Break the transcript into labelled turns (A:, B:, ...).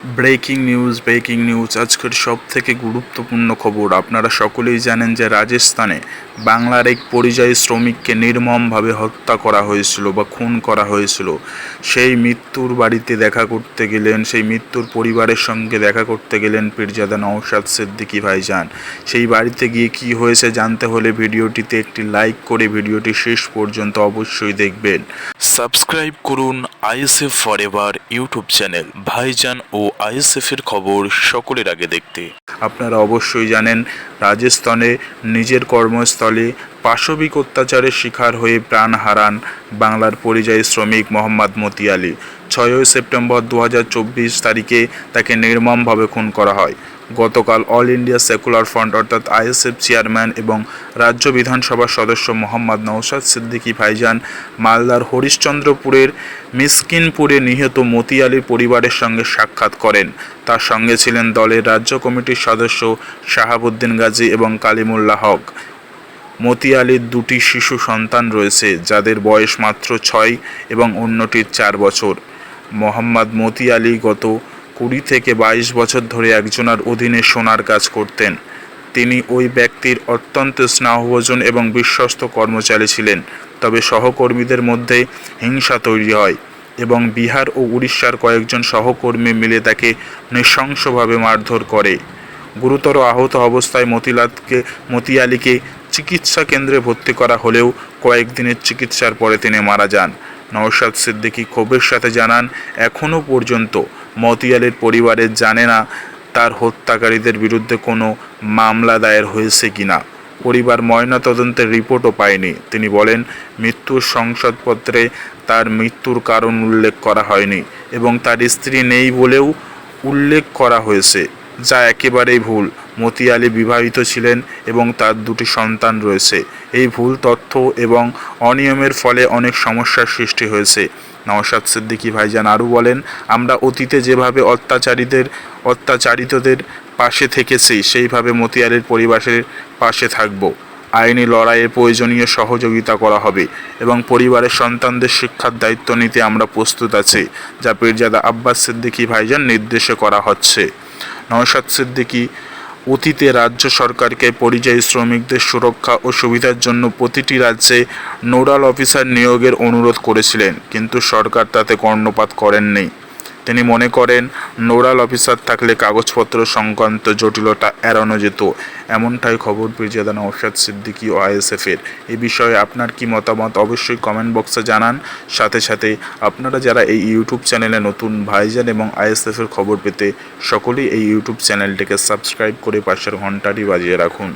A: Breaking news breaking news, আজকের সব থেকে গুরুত্বপূর্ণ খবর। আপনারা সকলেই জানেন যে রাজস্থানে বাংলার এক পরিযায়ী শ্রমিককে নির্মমভাবে হত্যা করা হয়েছিল বা খুন করা হয়েছিল। সেই মৃত্যুর বাড়িতে দেখা করতে গেলেন, সেই মৃত্যুর পরিবারের সঙ্গে দেখা করতে গেলেন পীরজাদা নওশাদ সিদ্দিকি ভাইজান। সেই বাড়িতে গিয়ে কি হয়েছে জানতে হলে ভিডিওটিতে একটি লাইক করে ভিডিওটি শেষ পর্যন্ত অবশ্যই দেখবেন। সাবস্ক্রাইব করুন ISF for ever YouTube channel. ভাইজান ও আইএসএফ এর খবর সকলের আগে দেখতে। আপনারা অবশ্যই জানেন, রাজস্থানে নিজের কর্মস্থলে পাশবিক অত্যাচারের শিকার হয়ে প্রাণ হারান বাংলার পরিযায়ী শ্রমিক মোহাম্মদ মতি আলী ছয়ই সেপ্টেম্বর দু হাজার চব্বিশ তারিখে তাকে নির্মমভাবে খুন করা হয়। গতকাল অল ইন্ডিয়া সেকুলার ফ্রন্ট অর্থাৎ আইএসএফ চেয়ারম্যান এবং রাজ্য বিধানসভার সদস্য মোহাম্মদ নওশাদ সিদ্দিকী ভাইজান, মালদার হরিশ্চন্দ্রপুরের মিসকিনপুরে নিহত মতি আলীর পরিবারের সঙ্গে সাক্ষাৎ করেন। তার সঙ্গে ছিলেন দলের রাজ্য কমিটির সদস্য শাহাবুদ্দিন গাজী এবং কালিমুল্লাহ হক। মতি আলীর দুটি শিশু সন্তান রয়েছে, যাদের বয়স মাত্র ছয় এবং অন্যটির চার বছর। মোহাম্মদ মতি আলী গত কুড়ি থেকে বাইশ বছর ধরে একজনের অধীনে সোনার কাজ করতেন। তিনি ওই ব্যক্তির অত্যন্ত স্নেহভোজন এবং বিশ্বস্ত কর্মচারী ছিলেন, তবে সহকর্মীদের মধ্যে হিংসা তৈরি হয় এবং বিহার ও উড়িষ্যার কয়েকজন সহকর্মী মিলে তাকে নৃশংসভাবে মারধর করে। গুরুতর আহত অবস্থায় মতিলালকে, মতিয়ালিকে চিকিৎসা কেন্দ্রে ভর্তি করা হলেও কয়েকদিনের চিকিৎসার পরে তিনি মারা যান। নওশাদ সিদ্দিকী ক্ষোভের সাথে জানান এখনও পর্যন্ত মতিয়ালের পরিবারে জানে না তার হত্যাকারীদের বিরুদ্ধে কোনো মামলা দায়ের হয়েছে কিনা পরিবার ময়না তদন্তের রিপোর্টও পায়নি। তিনি বলেন, মৃত্যুর সংসদপত্রে তার মৃত্যুর কারণ উল্লেখ করা হয়নি এবং তার স্ত্রী নেই বলেও উল্লেখ করা হয়েছে, যা একেবারেই ভুল। মতি আলী বিবাহিত ছিলেন এবং তার দুটি সন্তান রয়েছে। এই ভুল তথ্য এবং অনিয়মের ফলে অনেক সমস্যার সৃষ্টি হয়েছে। নওশাদ সিদ্দিকী ভাইজান আরও বলেন, আমরা অতীতে যেভাবে অত্যাচারীদের, অত্যাচারিতদের পাশে থেকেছি, সেইভাবে মতিয়ারের পরিবারের পাশে থাকব। আইনি লড়াইয়ে প্রয়োজনীয় সহযোগিতা করা হবে এবং পরিবারের সন্তানদের শিক্ষার দায়িত্ব নিতে আমরা প্রস্তুত আছি, যা পীরজাদা আব্বাস সিদ্দিকী ভাইজান নির্দেশে করা হচ্ছে। নওশাদ সিদ্দিকী অতীতে রাজ্য সরকারকে পরিযায়ী শ্রমিকদের সুরক্ষা ও সুবিধার জন্য প্রতিটি রাজ্যে নোডাল অফিসার নিয়োগের অনুরোধ করেছিলেন, কিন্তু সরকার তাতে কর্ণপাত করেননি। তিনি মনে করেন নোডাল অফিসার থাকলে কাগজপত্র সংক্রান্ত জটিলতা এড়ানো যেত। এমনটাই খবর পিরজাদা নওশাদ সিদ্দিকী ও আইএসএফের এই বিষয়ে আপনার কি মতামত অবশ্যই কমেন্ট বক্সে জানান। সাথে সাথে আপনারা যারা এই ইউটিউব চ্যানেলে নতুন ভাইজান এবং আইএসএফের খবর পেতে সকলেই এই ইউটিউব চ্যানেলটিকে সাবস্ক্রাইব করে পাশের ঘন্টাটি বাজিয়ে রাখুন।